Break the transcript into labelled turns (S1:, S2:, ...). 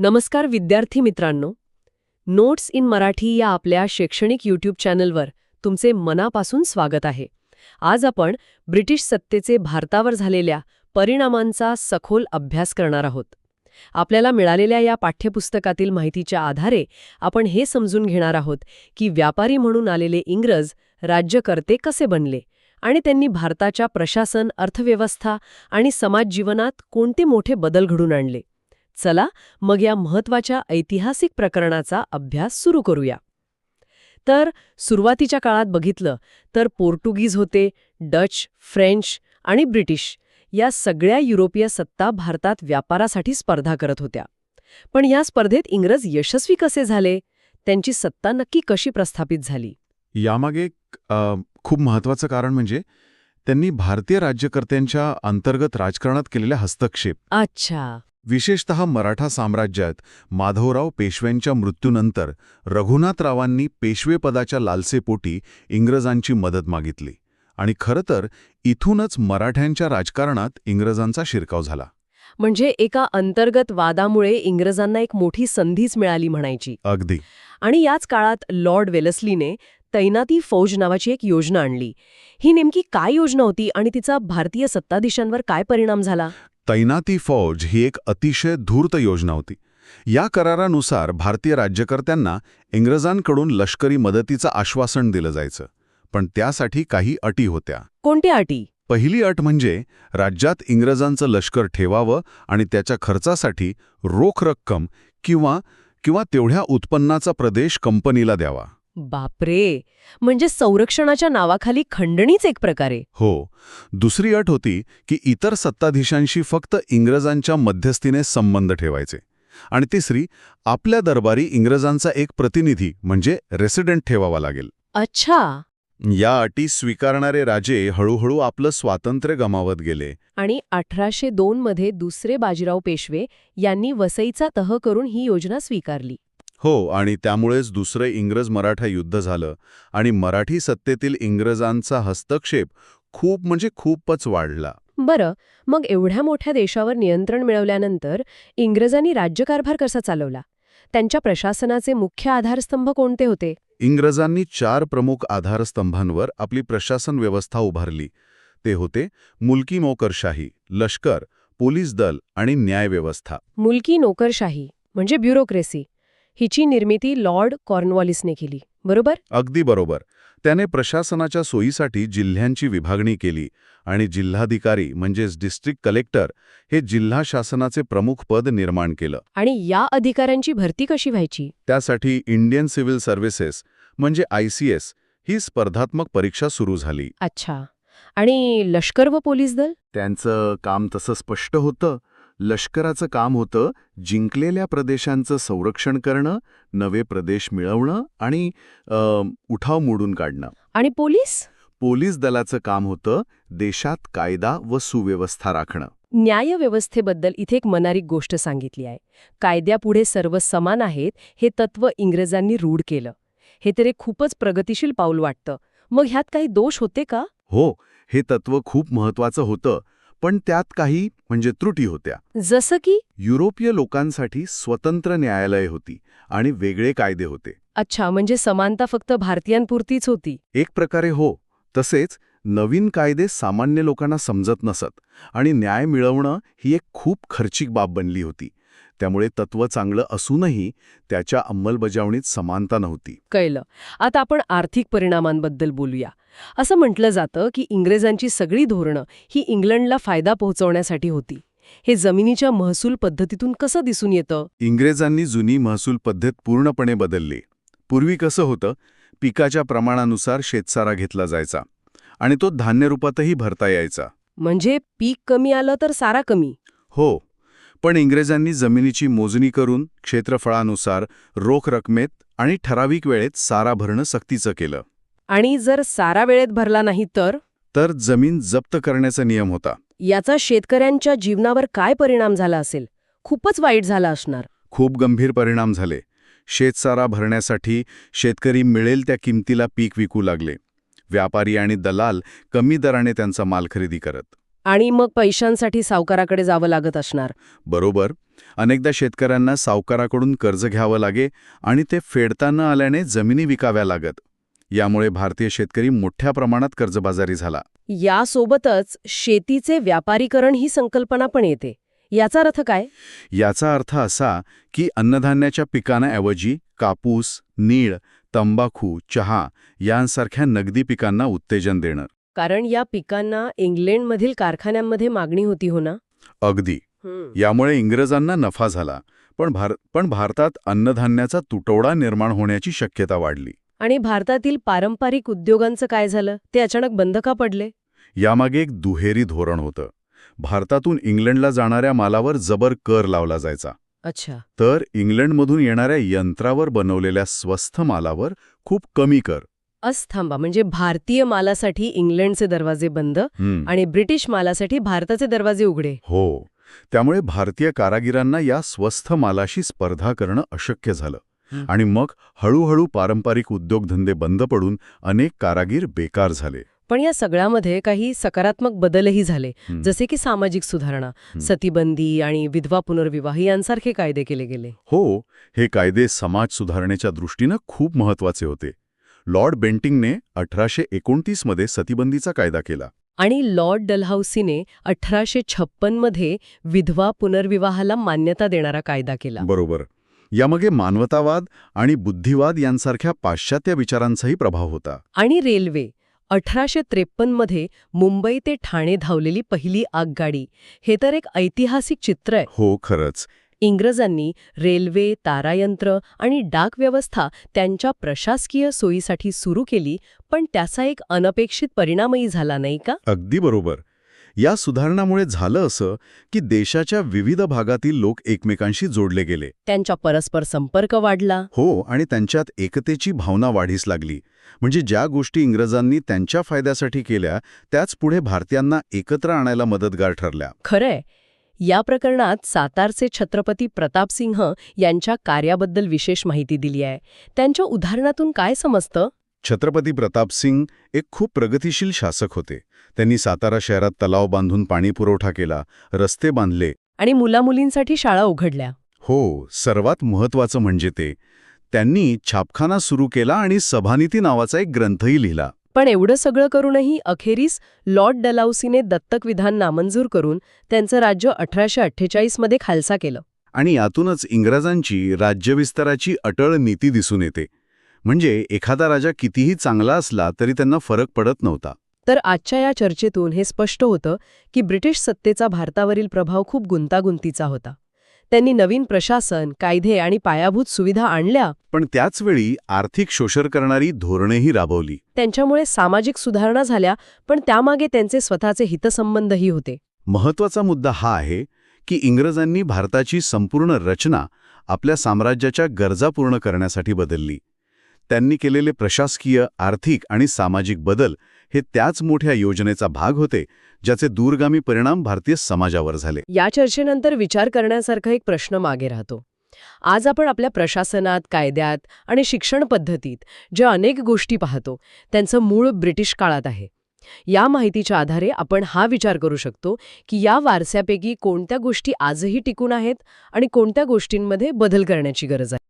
S1: नमस्कार विद्यार्थी मित्रांनो. नोट्स इन मराठी या आपल्या शैक्षणिक यूट्यूब चॅनलवर तुमचे मनापासून स्वागत आहे. आज आपण ब्रिटिश सत्तेचे भारतावर झालेल्या परिणामांचा सखोल अभ्यास करणार आहोत. आपल्याला मिळालेल्या या पाठ्यपुस्तकातील माहितीच्या आधारे आपण हे समजून घेणार आहोत की व्यापारी म्हणून आलेले इंग्रज राज्यकर्ते कसे बनले आणि त्यांनी भारताच्या प्रशासन अर्थव्यवस्था आणि समाज जीवनात कोणते मोठे बदल घडून आणले. चला मग या महत्त्वाच्या ऐतिहासिक प्रकरणाचा अभ्यास सुरू करूया. तर सुरुवातीच्या काळात बघितलं तर पोर्तुगीज होते डच फ्रेंच आणि ब्रिटिश या सगळ्या युरोपीय सत्ता भारतात व्यापारासाठी स्पर्धा करत होत्या. पण या स्पर्धेत इंग्रज यशस्वी कसे झाले? त्यांची सत्ता नक्की कशी प्रस्थापित झाली?
S2: यामागे खूप महत्वाचं कारण म्हणजे त्यांनी भारतीय राज्यकर्त्यांच्या अंतर्गत राजकारणात केलेला हस्तक्षेप.
S1: अच्छा.
S2: विशेषतः मराठा साम्राज्यात माधवराव पेशव्यांच्या मृत्यूनंतर रघुनाथरावांनी पेशवेपदाच्या लालसेपोटी इंग्रजांची मदत मागितली. आणि खरं तर इथूनच मराठ्यांच्या राजकारणात इंग्रजांचा शिरकाव झाला.
S1: म्हणजे एका अंतर्गत वादामुळे इंग्रजांना एक मोठी संधीच मिळाली म्हणायची.
S2: अगदी.
S1: आणि याच काळात लॉर्ड वेलस्लीने तैनाती फौज नावाची एक योजना आणली. ही नेमकी काय योजना होती आणि तिचा भारतीय सत्ताधीशांवर काय परिणाम झाला?
S2: तैनाती फौज ही एक अतिशय धूर्त योजना होती. या करारानुसार भारतीय राज्यकर्त्यांना इंग्रजांकडून लष्करी मदतीचं आश्वासन दिलं जायचं पण त्यासाठी काही अटी होत्या.
S1: कोणत्या अटी?
S2: पहिली अट म्हणजे राज्यात इंग्रजांचं लष्कर ठेवावं आणि त्याच्या खर्चासाठी रोख रक्कम किंवा किंवा तेवढ्या उत्पन्नाचा प्रदेश कंपनीला द्यावा.
S1: बापरे! म्हणजे संरक्षणाच्या नावाखाली खंडणीच एक प्रकारे
S2: हो. दुसरी अट होती की इतर सत्ताधीशांशी फक्त इंग्रजांच्या मध्यस्थीने संबंध ठेवायचे. आणि तिसरी आपल्या दरबारी इंग्रजांचा एक प्रतिनिधी म्हणजे रेसिडेंट ठेवावा लागेल.
S1: अच्छा!
S2: या अटी स्वीकारणारे राजे हळूहळू आपलं स्वातंत्र्य गमावत गेले.
S1: आणि अठराशे दोन मध्ये दुसरे बाजीराव पेशवे यांनी वसईचा तह करून ही योजना स्वीकारली.
S2: हो आणि त्यामुळेच दुसरं इंग्रज मराठा युद्ध झालं. आणि मराठी सत्तेतील इंग्रजांचा हस्तक्षेप खूप म्हणजे खूपच वाढला.
S1: बरं मग एवढ्या मोठ्या देशावर नियंत्रण मिळवल्यानंतर इंग्रजांनी राज्यकारभार कसा चालवला? त्यांच्या प्रशासनाचे मुख्य आधारस्तंभ कोणते होते?
S2: इंग्रजांनी चार प्रमुख आधारस्तंभांवर आपली प्रशासन व्यवस्था उभारली. ते होते मुलकी नोकरशाही लष्कर पोलीस दल आणि न्यायव्यवस्था
S1: मुलकी नोकरशाही म्हणजे ब्युरोक्रेसी. हिची निर्मिती लॉर्ड कॉर्नवॉलिसने केली बरोबर?
S2: अगदी बरोबर. त्याने प्रशासनाच्या सोयीसाठी जिल्ह्यांची विभागणी केली आणि जिल्हाधिकारी म्हणजेच डिस्ट्रिक्ट कलेक्टर हे जिल्हा शासनाचे प्रमुख पद निर्माण केलं.
S1: आणि या अधिकाऱ्यांची भरती कशी व्हायची?
S2: त्यासाठी इंडियन सिव्हिल सर्व्हिसेस म्हणजे आय सी एस ही स्पर्धात्मक परीक्षा सुरू झाली.
S1: अच्छा. आणि लष्कर व पोलीस दल?
S2: त्यांचं काम तसं स्पष्ट होतं लष्कराचं काम होतं जिंकलेल्या प्रदेशांचं संरक्षण करणं नवे प्रदेश मिळवणं आणि उठाव मोडून काढणं.
S1: आणि पोलीस?
S2: पोलीस दलाचं काम होतं देशात कायदा व सुव्यवस्था राखणं.
S1: न्यायव्यवस्थेबद्दल इथे एक मनारिक गोष्ट सांगितली आहे. कायद्यापुढे सर्व समान आहेत हे तत्व इंग्रजांनी रूढ केलं. हे तर एक खूपच प्रगतिशील पाऊल वाटतं. मग ह्यात काही दोष होते का?
S2: हो हे तत्व खूप महत्वाचं होतं पण त्यात काही म्हणजे त्रुटी होत्या.
S1: जसं की?
S2: युरोपीय लोकांसाठी स्वतंत्र न्यायालय होती आणि वेगळे कायदे होते.
S1: अच्छा म्हणजे समानता फक्त भारतीयांपुरतीच होती.
S2: एक प्रकारे हो तसेच नवीन कायदे सामान्य लोकांना समजत नसत आणि न्याय मिळवणं ही एक खूप खर्चिक बाब बनली होती. त्यामुळे तत्व चांगलं असूनही त्याच्या अंमलबजावणीत समानता नव्हती.
S1: कळलं. आता आपण आर्थिक परिणामांबद्दल बोलूया. असं म्हटलं जातं की इंग्रजांची सगळी धोरणं ही इंग्लंडला फायदा पोहोचवण्यासाठी होती. हे जमिनीच्या महसूल पद्धतीतून कसं दिसून येतं?
S2: इंग्रजांनी जुनी महसूल पद्धत पूर्णपणे बदलली. पूर्वी कसं होतं? पिकाच्या प्रमाणानुसार शेतसारा घेतला जायचा आणि तो धान्य रूपातही भरता यायचा.
S1: म्हणजे पीक कमी आलं तर सारा कमी?
S2: हो. पण इंग्रजांनी जमिनीची मोजणी करून क्षेत्रफळानुसार रोख रकमेत आणि ठराविक वेळेत सारा भरणं सक्तीचं केलं.
S1: आणि जर सारा वेळेत भरला नाही तर?
S2: तर जमीन जप्त करण्याचा नियम होता.
S1: याचा शेतकऱ्यांच्या जीवनावर काय परिणाम झाला असेल? खूपच वाईट झाला असणार.
S2: खूप गंभीर परिणाम झाले. शेतसारा भरण्यासाठी शेतकरी मिळेल त्या किमतीला पीक विकू लागले. व्यापारी आणि दलाल कमी दराने त्यांचा माल खरेदी करत.
S1: आणि मग पैशांसाठी सावकाराकडे जावं लागत असणार.
S2: बरोबर. अनेकदा शेतकऱ्यांना सावकाराकडून कर्ज घ्यावं लागे आणि ते फेडता न आल्याने जमिनी विकाव्या लागत. यामुळे भारतीय शेतकरी मोठ्या प्रमाणात कर्जबाजारी झाला.
S1: यासोबतच शेतीचे व्यापारीकरण ही संकल्पना पण येते. याचा अर्थ काय?
S2: याचा अर्थ असा की अन्नधान्याच्या पिकांऐवजी कापूस नीळ तंबाखू चहा यांसारख्या नगदी पिकांना उत्तेजन देणं.
S1: कारण या पिकांना इंग्लंडमधील कारखान्यांमध्ये मागणी होती हो ना?
S2: अगदी. यामुळे इंग्रजांना नफा झाला पण भार पण भारतात अन्नधान्याचा तुटवडा निर्माण होण्याची शक्यता वाढली.
S1: आणि भारतातील पारंपरिक उद्योगांचं काय झालं? ते अचानक बंद का पडले?
S2: यामागे एक दुहेरी धोरण होतं. भारतातून इंग्लंडला जाणाऱ्या मालावर जबर कर लावला जायचा.
S1: अच्छा.
S2: तर इंग्लंडमधून येणाऱ्या यंत्रावर बनवलेल्या स्वस्थ मालावर खूप कमी कर.
S1: अस थांबा. म्हणजे भारतीय मालासाठी इंग्लंडचे दरवाजे बंद. आणि ब्रिटिश मालासाठी भारताचे दरवाजे उघडे.
S2: हो. त्यामुळे भारतीय कारागिरांना या स्वस्थ मालाशी स्पर्धा करणं अशक्य झालं. आणि मग हळूहळू पारंपरिक उद्योगधंदे बंद पडून अनेक कारागीर बेकार झाले.
S1: पण या सगळ्यामध्ये काही सकारात्मक बदलही झाले. जसे की सामाजिक सुधारणा सतीबंदी आणि विधवा पुनर्विवाह यांसारखे कायदे केले गेले.
S2: हो. हे कायदे समाज सुधारणेच्या दृष्टीनं खूप महत्त्वाचे होते. लॉर्ड बेंटिंगने अठराशे एकोणतीसमध्ये सतीबंदीचा कायदा केला.
S1: आणि लॉर्ड डलहाऊसीने अठराशे छप्पनमध्ये विधवा पुनर्विवाहाला मान्यता देणारा कायदा केला.
S2: बरोबर. यामागे मानवतावाद आणि बुद्धिवाद यांसारख्या पाश्चात्य विचारांचाही प्रभाव होता.
S1: आणि रेल्वे अठराशे त्रेपन्नमध्ये मुंबई ते ठाणे धावलेली पहिली आगगाडी हे तर एक ऐतिहासिक चित्र आहे.
S2: हो खरंच.
S1: इंग्रजांनी रेल्वे तारायंत्र आणि डाक व्यवस्था त्यांच्या प्रशासकीय सोयीसाठी सुरू केली पण त्याचा एक अनपेक्षित परिणामही झाला नाही का?
S2: अगदी बरोबर. या सुधारणामुळे झालं असं की देशाच्या विविध भागातील लोक एकमेकांशी जोडले गेले.
S1: त्यांचा परस्पर संपर्क वाढला.
S2: हो आणि त्यांच्यात एकतेची भावना वाढीस लागली. म्हणजे ज्या गोष्टी इंग्रजांनी त्यांच्या फायद्यासाठी केल्या त्याच पुढे भारतीयांना एकत्र आणायला मदतगार ठरल्या.
S1: खरंय. या प्रकरणात सातारचे छत्रपती प्रतापसिंह यांच्या कार्याबद्दल विशेष माहिती दिली आहे. त्यांच्या उदाहरणातून काय समजतं?
S2: छत्रपती प्रताप सिंग एक खूप प्रगतिशील शासक होते. त्यांनी सातारा शहरात तलाव बांधून पाणी पुरवठा केला रस्ते बांधले.
S1: आणि मुलामुलींसाठी शाळा उघडल्या.
S2: हो सर्वात महत्वाचं म्हणजे ते. त्यांनी छापखाना सुरू केला आणि सभानिती नावाचा एक ग्रंथही लिहिला.
S1: पण एवढं सगळं करूनही अखेरीस लॉर्ड डलाउसीने दत्तक विधान नामंजूर करून त्यांचं राज्य अठराशे अठ्ठेचाळीसमध्ये खालसा केलं.
S2: आणि यातूनच इंग्रजांची राज्यविस्ताराची अटळ नीती दिसून येते. म्हणजे एखादा राजा कितीही चांगला असला तरी त्यांना फरक पडत नव्हता.
S1: तर आजच्या या चर्चेतून हे स्पष्ट होतं की ब्रिटिश सत्तेचा भारतावरील प्रभाव खूप गुंतागुंतीचा होता. त्यांनी नवीन प्रशासन कायदे आणि पायाभूत सुविधा आणल्या.
S2: पण त्याचवेळी आर्थिक शोषण करणारी धोरणेही राबवली.
S1: त्यांच्यामुळे सामाजिक सुधारणा झाल्या पण त्यामागे त्यांचे स्वतःचे हितसंबंधही होते.
S2: महत्त्वाचा मुद्दा हा आहे की इंग्रजांनी भारताची संपूर्ण रचना आपल्या साम्राज्याच्या गरजा पूर्ण करण्यासाठी बदलली. त्यांनी केलेले प्रशासकीय आर्थिक आणि सामाजिक बदल हे त्याच मोठ्या योजनेचा भाग होते ज्याचे दूरगामी परिणाम भारतीय समाजावर झाले.
S1: या चर्चेनंतर विचार करण्यासारखा एक प्रश्न मागे राहतो. आज आपण आपल्या प्रशासनात कायद्यात आणि शिक्षण पद्धतीत ज्या अनेक गोष्टी पाहतो त्यांचं मूळ ब्रिटिश काळात आहे. या माहितीच्या आधारे आपण हा विचार करू शकतो की या वारसापैकी कोणत्या गोष्टी आजही टिकून आहेत आणि कोणत्या गोष्टींमध्ये बदल करण्याची गरज आहे.